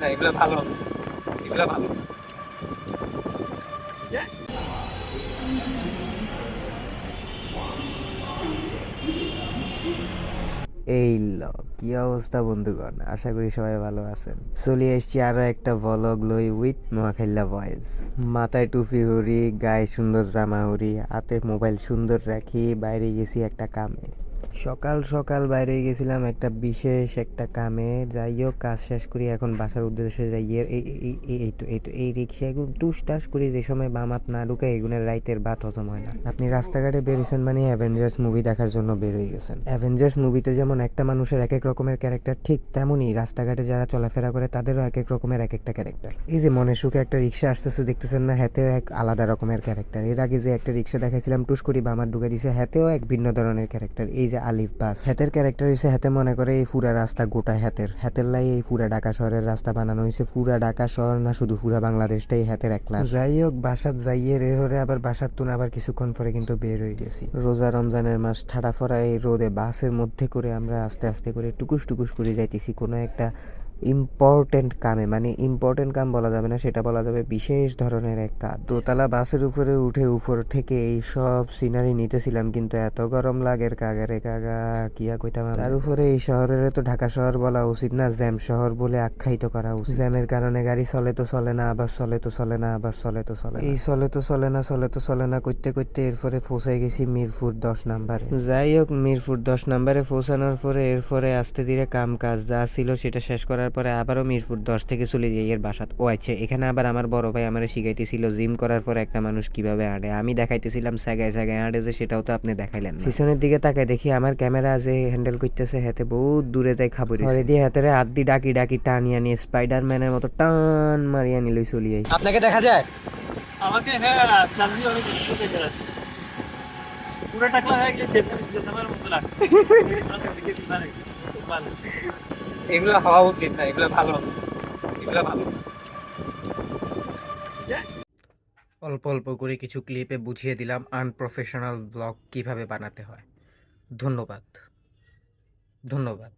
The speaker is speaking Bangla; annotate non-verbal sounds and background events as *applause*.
এই ল, কি অবস্থা বন্ধুগণ? আশা করি সবাই ভালো আছেন। চলে এসছি আরও একটা ভলগ লই উইথ নোয়াখাইল্লা ভয়েস মাথায় টুপি হরি গায়ে সুন্দর জামা হরি হাতে মোবাইল সুন্দর রাখি, বাইরে গেছি একটা কামে। সকাল সকাল বাইরে গেছিলাম একটা বিশেষ একটা কামে। যাই হোক, কাজ শেষ করি, এখন বাসার উদ্দেশ্যে যাই। এর এই তো এই তো এই রিক্সা এগুলো টুস টাস করি, যে সময় বামাত না ঢুকে এগুনের রাইতের বাত হজম হয় না। আপনি রাস্তাঘাটে বেরিয়েছেন মানে অ্যাভেঞ্জার্স মুভি দেখার জন্য বের হয়ে গেছেন। অ্যাভেঞ্জার্স মুভিতে যেমন একটা মানুষের এক এক রকমের ক্যারেক্টার ঠিক তেমনই রাস্তাঘাটে যারা চলাফেরা করে, তাদেরও এক এক রকমের এক একটা ক্যারেক্টার এই যে মনের সুখে একটা রিক্সা আসতেছে, দেখতেছেন না, হাতেও এক আলাদা রকমের ক্যারেক্টার এর আগে যে একটা রিক্সা দেখাইছিলাম, টুস করি বামার ঢুকে দিছে, হাতেও এক ভিন্ন ধরনের ক্যারেক্টার এই যে আলিফ বাস। হাতের ক্যারেক্টার হয়েছে হাতে মনে করে এই ফুরা রাস্তা গোটা হাতের। হাতের লাই এই পুরা ঢাকা শহরের রাস্তা বানানো হয়েছে ফুরা ঢাকা শহর না শুধু ফুরা বাংলাদেশটাই হাতের একলা যাই হোক বাসাত যাইয়ে রে হরে আবার বাসার তুন আবার কিছুক্ষণ পরে কিন্তু বের হয়ে গেছি। রোজা রমজানের মাস ঠাডা ফরা এই রোদে বাসের মধ্যে করে আমরা আস্তে আস্তে করে টুকুস টুকুস করে যাইতেছি। কোনো একটা ইম্পর্টেন্ট কামে মানে ইম্পর্টেন্ট কাম বলা যাবে না, সেটা বলা যাবে বিশেষ ধরনের এক কাজ। দোতলা বাসের উপরে উঠে উপর থেকে এই সব সিনারি নিতেছিলাম, কিন্তু এত গরম লাগের কাগারে কাগা কিয়া কইতাম তার উপরে এই শহরের তো ঢাকা শহর বলা উচিত না, জ্যাম শহর বলে আখ্যায়িত করা উচিত। জ্যামের কারণে গাড়ি চলে তো চলে না, আবার চলে তো চলে না, আবার চলে তো চলে এই চলে তো চলে না, চলে তো চলে না, করতে করতে এরপরে পৌঁছে গেছি মিরপুর দশ নাম্বারে। যাই হোক, মিরপুর দশ নাম্বারে পৌঁছানোর পরে এরপরে আস্তে ধীরে কাম কাজ যা ছিল সেটা শেষ করার পরে আবারও মিরপুর দশ থেকে চলে যাই এর বাসাত। ও আচ্ছা এখানে আবার আমার বড় ভাই আমার শিখাইতেছিল জিম করার পরে একটা মানুষ কীভাবে আঁটে আমি দেখাইতেছিলাম সাগায় সাগায় আঁটে যে সেটাও তো আপনি দেখাইলেন পিছনের দিকে তাকায় দেখি আমার ক্যামেরা যে হ্যান্ডেল করতেছে হাতে বহুত দূরে যাই খাব রে দিয়ে হাতেরে হাত দিয়ে ডাকি ডাকি টানিয়া নিয়ে স্পাইডার ম্যানের মতো টান মারিয়া নিলই চলিয়ে আইছি। আপনাকে দেখা যায়? আমাকে হ্যাঁ চাঁদনি অনেক কিছু দেখে যাচ্ছে পুরো টাকলা হয়ে যেতে আমার মতো লাগে *laughs* এগুলো হওয়া উচিত না, এগুলো ভালো। এগুলো ভালো। অল্প অল্প করে কিছু ক্লিপে বুঝিয়ে দিলাম আনপ্রফেশনাল ব্লগ কীভাবে বানাতে হয়। ধন্যবাদ। ধন্যবাদ।